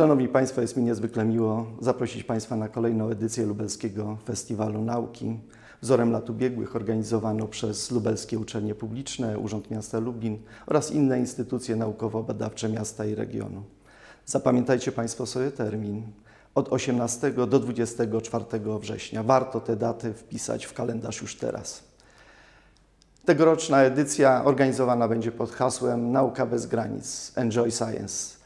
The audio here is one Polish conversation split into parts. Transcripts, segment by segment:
Szanowni Państwo, jest mi niezwykle miło zaprosić Państwa na kolejną edycję Lubelskiego Festiwalu Nauki. Wzorem lat ubiegłych organizowano przez lubelskie uczelnie publiczne, Urząd Miasta Lublin oraz inne instytucje naukowo-badawcze miasta i regionu. Zapamiętajcie Państwo sobie termin. Od 18 do 24 września. Warto te daty wpisać w kalendarz już teraz. Tegoroczna edycja organizowana będzie pod hasłem Nauka bez granic Enjoy Science.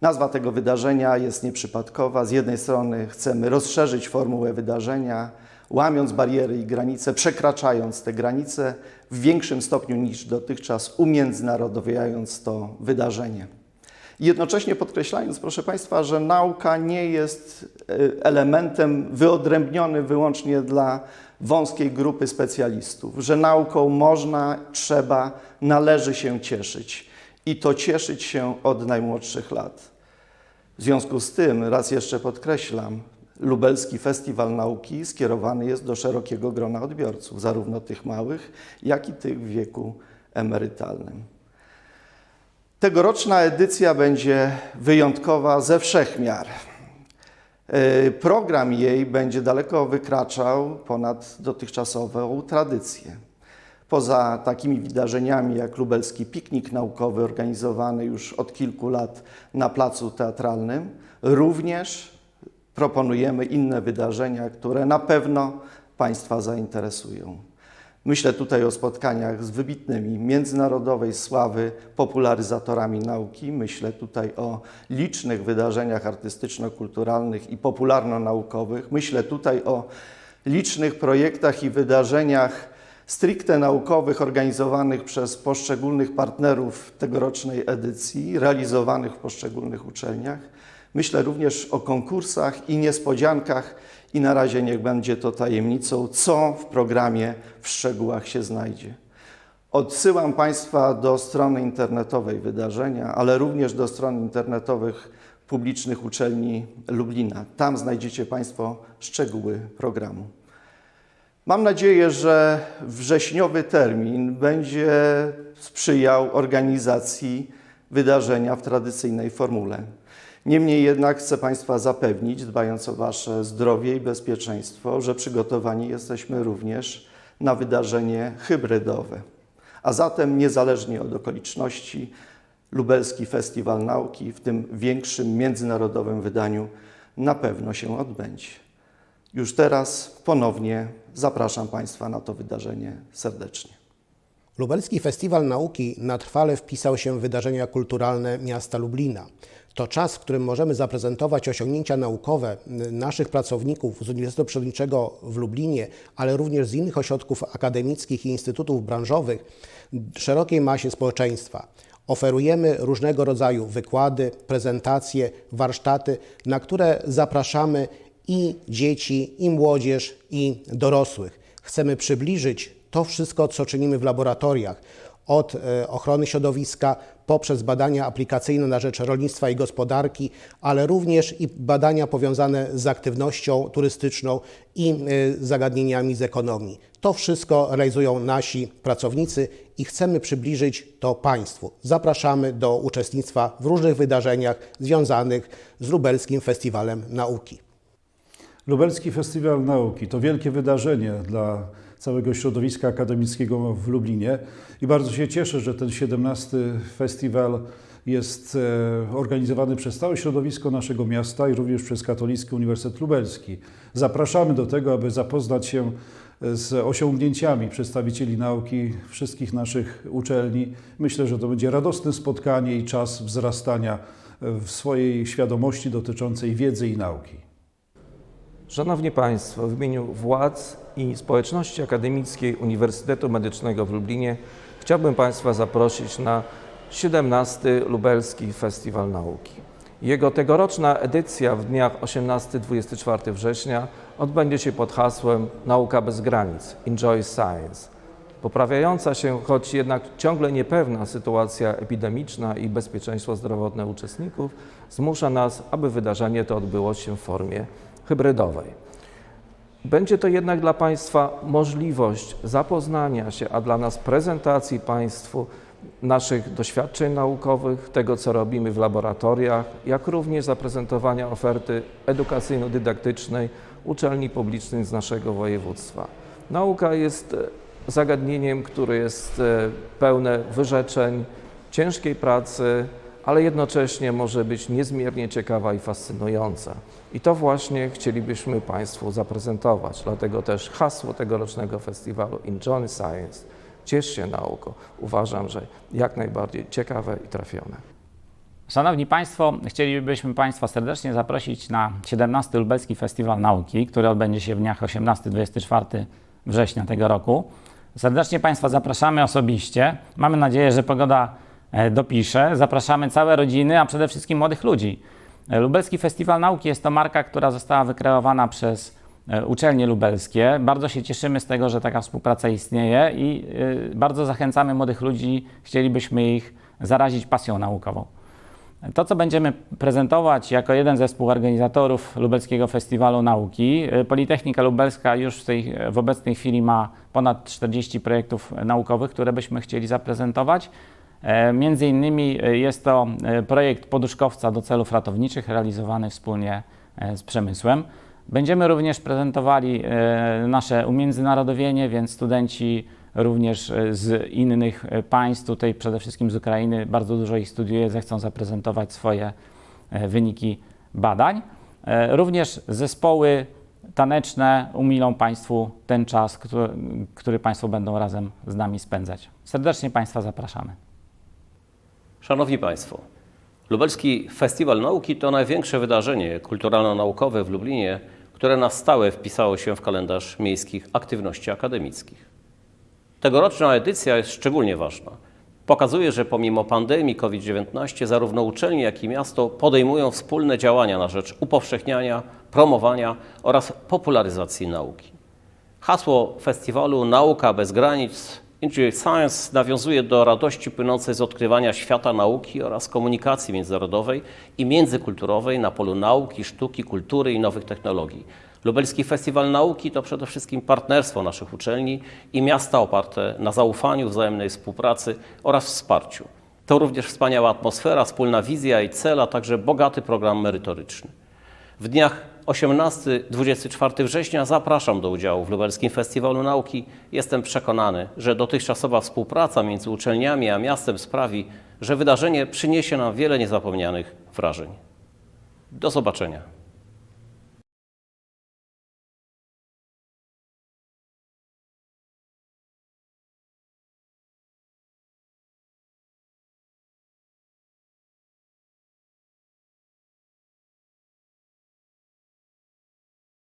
Nazwa tego wydarzenia jest nieprzypadkowa. Z jednej strony chcemy rozszerzyć formułę wydarzenia, łamiąc bariery i granice, przekraczając te granice w większym stopniu niż dotychczas, umiędzynarodowiając to wydarzenie. Jednocześnie podkreślając, proszę Państwa, że nauka nie jest e, elementem wyodrębnionym wyłącznie dla wąskiej grupy specjalistów, że nauką można, trzeba, należy się cieszyć i to cieszyć się od najmłodszych lat. W związku z tym, raz jeszcze podkreślam, Lubelski Festiwal Nauki skierowany jest do szerokiego grona odbiorców, zarówno tych małych, jak i tych w wieku emerytalnym. Tegoroczna edycja będzie wyjątkowa ze wszech miar. Yy, Program jej będzie daleko wykraczał ponad dotychczasową tradycję. Poza takimi wydarzeniami jak lubelski piknik naukowy organizowany już od kilku lat na placu teatralnym, również proponujemy inne wydarzenia, które na pewno Państwa zainteresują. Myślę tutaj o spotkaniach z wybitnymi międzynarodowej sławy popularyzatorami nauki. Myślę tutaj o licznych wydarzeniach artystyczno-kulturalnych i popularno-naukowych. Myślę tutaj o licznych projektach i wydarzeniach stricte naukowych organizowanych przez poszczególnych partnerów tegorocznej edycji, realizowanych w poszczególnych uczelniach. Myślę również o konkursach i niespodziankach i na razie niech będzie to tajemnicą, co w programie w szczegółach się znajdzie. Odsyłam Państwa do strony internetowej wydarzenia, ale również do stron internetowych publicznych uczelni Lublina. Tam znajdziecie Państwo szczegóły programu. Mam nadzieję, że wrześniowy termin będzie sprzyjał organizacji wydarzenia w tradycyjnej formule. Niemniej jednak chcę Państwa zapewnić, dbając o Wasze zdrowie i bezpieczeństwo, że przygotowani jesteśmy również na wydarzenie hybrydowe. A zatem, niezależnie od okoliczności, Lubelski Festiwal Nauki w tym większym międzynarodowym wydaniu na pewno się odbędzie. Już teraz ponownie zapraszam Państwa na to wydarzenie serdecznie. Lubelski Festiwal Nauki na trwale wpisał się w wydarzenia kulturalne miasta Lublina. To czas, w którym możemy zaprezentować osiągnięcia naukowe naszych pracowników z Uniwersytetu Przyrodniczego w Lublinie, ale również z innych ośrodków akademickich i instytutów branżowych szerokiej masie społeczeństwa. Oferujemy różnego rodzaju wykłady, prezentacje, warsztaty, na które zapraszamy i dzieci, i młodzież, i dorosłych. Chcemy przybliżyć to wszystko, co czynimy w laboratoriach, od e, ochrony środowiska poprzez badania aplikacyjne na rzecz rolnictwa i gospodarki, ale również i badania powiązane z aktywnością turystyczną i e, zagadnieniami z ekonomii. To wszystko realizują nasi pracownicy i chcemy przybliżyć to Państwu. Zapraszamy do uczestnictwa w różnych wydarzeniach związanych z Lubelskim Festiwalem Nauki. Lubelski Festiwal Nauki to wielkie wydarzenie dla całego środowiska akademickiego w Lublinie i bardzo się cieszę, że ten 17 festiwal jest e, organizowany przez całe środowisko naszego miasta i również przez Katolicki Uniwersytet Lubelski. Zapraszamy do tego, aby zapoznać się z osiągnięciami przedstawicieli nauki wszystkich naszych uczelni. Myślę, że to będzie radosne spotkanie i czas wzrastania w swojej świadomości dotyczącej wiedzy i nauki. Szanowni Państwo, w imieniu władz i społeczności akademickiej Uniwersytetu Medycznego w Lublinie chciałbym Państwa zaprosić na 17 Lubelski Festiwal Nauki. Jego tegoroczna edycja w dniach 18-24 września odbędzie się pod hasłem Nauka bez granic Enjoy Science. Poprawiająca się, choć jednak ciągle niepewna sytuacja epidemiczna i bezpieczeństwo zdrowotne uczestników zmusza nas, aby wydarzenie to odbyło się w formie hybrydowej. Będzie to jednak dla Państwa możliwość zapoznania się, a dla nas prezentacji Państwu naszych doświadczeń naukowych, tego co robimy w laboratoriach, jak również zaprezentowania oferty edukacyjno-dydaktycznej uczelni publicznych z naszego województwa. Nauka jest e, zagadnieniem, które jest e, pełne wyrzeczeń, ciężkiej pracy, ale jednocześnie może być niezmiernie ciekawa i fascynująca. I to właśnie chcielibyśmy Państwu zaprezentować. Dlatego też hasło tegorocznego festiwalu Enjoy Science, ciesz się nauką, uważam, że jak najbardziej ciekawe i trafione. Szanowni Państwo, chcielibyśmy Państwa serdecznie zaprosić na 17. Lubelski Festiwal Nauki, który odbędzie się w dniach 18-24 września tego roku. Serdecznie Państwa zapraszamy osobiście. Mamy nadzieję, że pogoda e, dopisze. Zapraszamy całe rodziny, a przede wszystkim młodych ludzi. E, Lubelski Festiwal Nauki jest to marka, która została wykreowana przez e, uczelnie lubelskie. Bardzo się cieszymy z tego, że taka współpraca istnieje i bardzo zachęcamy młodych ludzi. Chcielibyśmy ich zarazić pasją naukową. To, co będziemy prezentować jako jeden ze współorganizatorów Lubelskiego Festiwalu Nauki, Politechnika Lubelska już w, tej, w obecnej chwili ma ponad 40 projektów naukowych, które byśmy chcieli zaprezentować. E, Między innymi y, jest to y, projekt poduszkowca do celów ratowniczych realizowany wspólnie e, z przemysłem. Będziemy również prezentowali e, nasze umiędzynarodowienie, więc studenci również e, z innych e, państw, tutaj przede wszystkim z Ukrainy, bardzo dużo ich studiuje, zechcą zaprezentować swoje e, wyniki badań. E, Również zespoły taneczne umilą Państwu ten czas, który Państwo będą razem z nami spędzać. Serdecznie Państwa zapraszamy. Szanowni Państwo, Lubelski Festiwal Nauki to największe wydarzenie kulturalno-naukowe w Lublinie, które na stałe wpisało się w kalendarz miejskich aktywności akademickich. Tegoroczna edycja jest szczególnie ważna. Pokazuje, że pomimo pandemii COVID-19 zarówno uczelnie, jak i miasto podejmują wspólne działania na rzecz upowszechniania, promowania oraz popularyzacji nauki. Hasło festiwalu Nauka bez granic Enjoy Science nawiązuje do radości płynącej z odkrywania świata nauki oraz komunikacji międzynarodowej i międzykulturowej na polu nauki, sztuki, kultury i nowych technologii. Lubelski Festiwal Nauki to przede wszystkim partnerstwo naszych uczelni i miasta oparte na zaufaniu, wzajemnej współpracy oraz wsparciu. To również wspaniała atmosfera, wspólna wizja i cel, a także bogaty program merytoryczny. W dniach 18-24 września zapraszam do udziału w Lubelskim Festiwalu Nauki. Jestem przekonany, że dotychczasowa współpraca między uczelniami a miastem sprawi, że wydarzenie przyniesie nam wiele niezapomnianych wrażeń. Do zobaczenia.